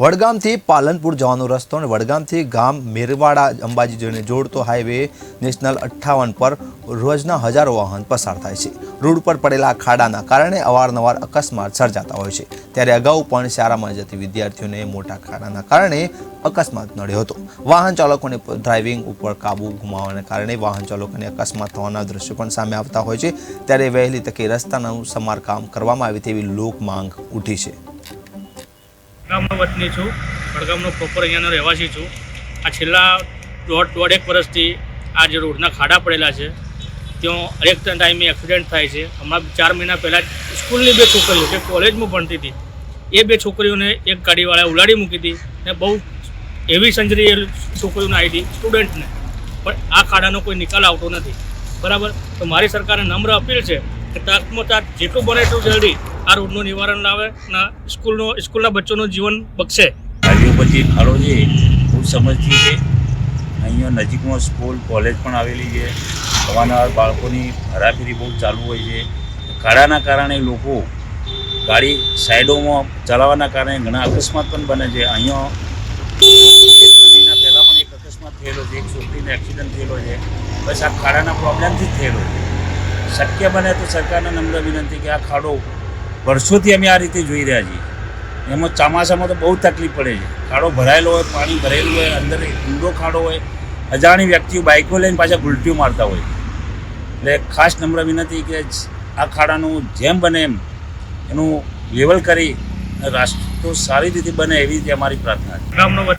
વડગામથી પાલનપુર જવાનો રસ્તો અને વડગામથી ગામ મેરવાડા અંબાજી જઈને જોડતો હાઈવે નેશનલ અઠ્ઠાવન પર રોજના હજારો વાહન પસાર થાય છે. રોડ પર પડેલા ખાડાના કારણે અવારનવાર અકસ્માત સર્જાતા હોય છે. ત્યારે અગાઉ પણ શાળામાં જતી વિદ્યાર્થીઓને મોટા ખાડાના કારણે અકસ્માત નડ્યો હતો. વાહન ચાલકોને ડ્રાઇવિંગ ઉપર કાબુ ગુમાવવાને કારણે વાહન ચાલકોને અકસ્માત થવાના દ્રશ્યો પણ સામે આવતા હોય છે. ત્યારે વહેલી તકે રસ્તાનું સમારકામ કરવામાં આવે તેવી લોક માંગ ઉઠી છે. વડગામનો વતની છું. વડગામનો પ્રોપર અહીંયાનો રહેવાસી છું. આ છેલ્લા દોઢ દોઢેક વર્ષથી આ જે રોડના ખાડા પડેલા છે, ત્યાં હરેક ટાઈમે એક્સિડન્ટ થાય છે. હમણાં ચાર મહિના પહેલાં સ્કૂલની બે છોકરીઓ, જે કોલેજમાં ભણતી હતી, એ બે છોકરીઓને એક ગાડીવાળાએ ઉલાડી મૂકી હતી ને બહુ એવી સંજરી એ છોકરીઓને આવી હતી સ્ટુડન્ટને પણ આ ખાડાનો કોઈ નિકાલ આવતો નથી. બરાબર? તો મારી સરકારને નમ્ર અપીલ છે કે તાકમાં તાક જેટલું બને એટલું જલ્દી આ રોગનું નિવારણ લાવે અને સ્કૂલનો, સ્કૂલના બચ્ચોનું જીવન બગશે. હાઈવે ઉપર જે ખાડો છે બહુ સમજતી છે. અહીંયા નજીકમાં સ્કૂલ, કોલેજ પણ આવેલી છે. અવારનવાર બાળકોની હરાફેરી બહુ ચાલુ હોય છે. ખાડાના કારણે લોકો ગાડી સાઈડોમાં ચલાવવાના કારણે ઘણા અકસ્માત પણ બને છે. અહીંયા મહિના પહેલાં પણ એક અકસ્માત થયેલો છે, એક છોકરીને એક્સિડન્ટ થયેલો છે. બસ આ ખાડાના પ્રોબ્લેમથી થયેલો છે. શક્ય બને તો સરકારને નમ્ર વિનંતી કે આ ખાડો વર્ષોથી અમે આ રીતે જોઈ રહ્યા છીએ. એમાં ચોમાસામાં તો બહુ તકલીફ પડે છે. ખાડો ભરાયેલો હોય, પાણી ભરેલું હોય, અંદર ઊંડો ખાડો હોય, અજાણી વ્યક્તિઓ બાઇકો લઈને પાછા ગુલટીઓ મારતા હોય. એટલે ખાસ નમ્ર વિનંતી કે આ ખાડાનું જેમ બને એમ એનું લેવલ કરી રાસ્તો સારી રીતે બને એવી રીતે અમારી પ્રાર્થના છે.